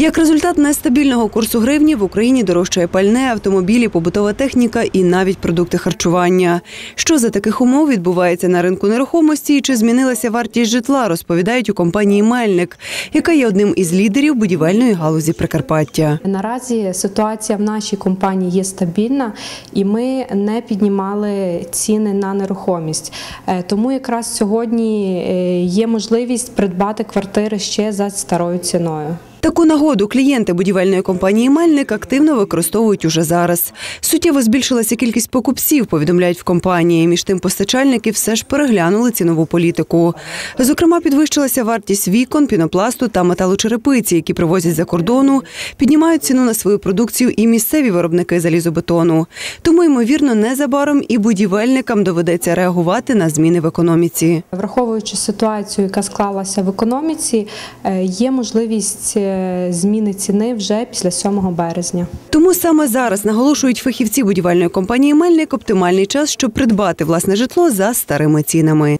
Як результат нестабільного курсу гривні в Україні дорожчає пальне, автомобілі, побутова техніка і навіть продукти харчування. Що за таких умов відбувається на ринку нерухомості і чи змінилася вартість житла, розповідають у компанії Мельник, яка є одним із лідерів будівельної галузі Прикарпаття. Наразі ситуація в нашій компанії є стабільна, і ми не піднімали ціни на нерухомість. Е, Тому якраз сьогодні е, є можливість придбати квартири ще за старою ціною. Таку нагоду клієнти будівельної компанії Мельник активно використовують уже зараз. Суттєво збільшилася кількість покупців, повідомляють в компанії. Між тим постачальники все ж переглянули цінову політику. Зокрема, підвищилася вартість вікон, пінопласту та металочерепиці, які привозять за кордону, піднімають ціну на свою продукцію і місцеві виробники залізобетону. Тому, ймовірно, незабаром і будівельникам доведеться реагувати на зміни в економіці. Враховуючи ситуацію, яка склалася в економіці, е, є можливість е, зміни ціни вже після 7 березня. Тому саме зараз наголошують фахівці будівельної компанії Мельник оптимальний час, щоб придбати власне житло за старими цінами.